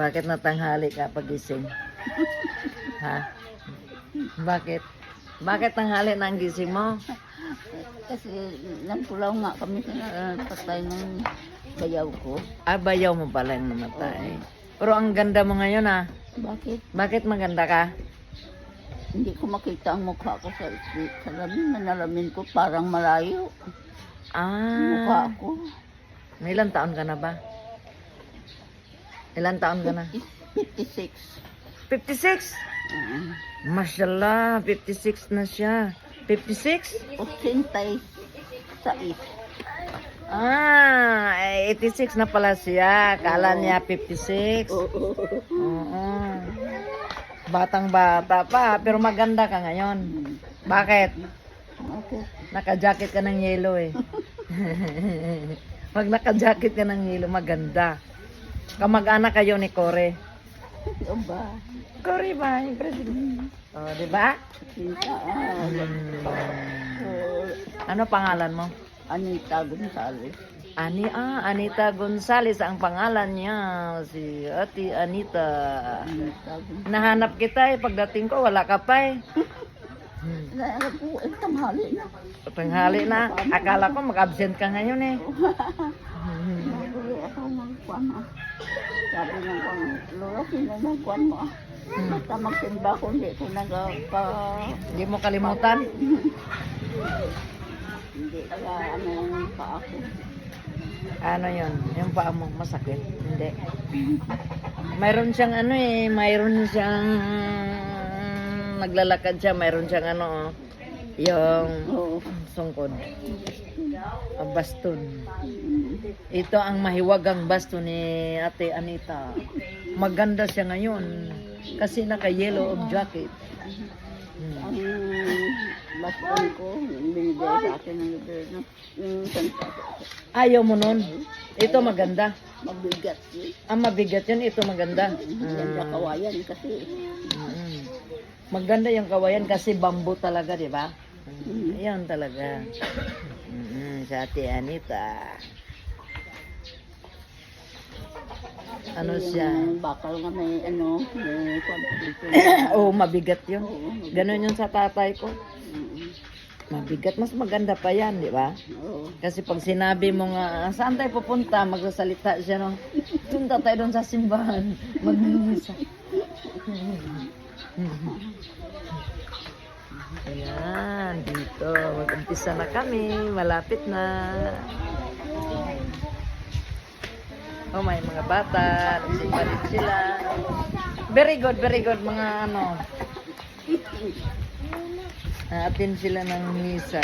Bakit natanghali ka pagising? ha? Bakit? Bakit tanghali na ang gising mo? Kasi nagpulaw nga kami sa uh, patay ng bayaw ko. Ah, bayaw mo pala yung namatay. Pero ang ganda mo ngayon ah. Bakit? Bakit maganda ka? Hindi ko makita ang mukha ko sa salamin. Nanalamin ko parang malayo. Mukha Ah, ko. may ilang taon ka na ba? Ilang taon ka na? 56. 56? Uh, Mashallah, 56 na siya. 56? 86. Ah, eh, 86 na pala siya. Kala niya 56. Oo. Oo. Batang bata pa, pero maganda ka ngayon. Bakit? Okay. Naka-jacket ka ng yellow eh. Pag naka-jacket ka ng yellow, maganda. Kamag-anak kayo ni Kore. Yung ba? Kore ba? Yung president. Oh, di ba? Kita. Ah, Hmm. Ano pangalan mo? Anita Gonzales. Ani ah, Anita Gonzales ang pangalan niya. Si Ate Anita. Anita. Nahanap kita eh. Pagdating ko, wala ka pa eh. Eh, tanghali na. Tanghali na. Akala ko mag-absent ka ngayon eh. Ng kwan ah. Sabi ng kwan, Lola, sino ng kwan mo ah? Basta magsimba ko, hindi ko nagpa... Hindi mo kalimutan. Hindi naga ano yung pa ako. Ano yon Yung paa mo masakit? Hindi. Mayroon siyang ano eh. Mayroon siyang naglalakad siya. Mayroon siyang ano oh, yung Oo. sungkod. Ang baston. Ito ang mahiwagang baston ni Ate Anita. Maganda siya ngayon. Kasi naka-yellow of jacket. Ang baston ko, yung binigay sa akin ng gobyerno, yung santa Ayaw mo nun. Ito maganda. mabigat yun. Ang mabigat yun, ito maganda. Yan sa Ah. kawayan kasi. Mm. Maganda yung kawayan kasi bamboo talaga, di ba? Mm. Yan talaga. Mm, sa ate Anita. Ano Yung siya? bakal nga may ano, may dito. oh, mabigat yun. Oo, Ganon yun sa tatay ko. Mabigat. Mas maganda pa yan, di ba? Oo. Kasi pag sinabi mo nga, saan tayo pupunta? Magsasalita siya, no? Punta tayo doon sa simbahan. Magnimisa. Ayan, dito. Mag-umpisa na kami. Malapit na. Oh, may mga bata. Nagsimba din sila. Very good, very good. Mga ano. Naatin sila ng misa.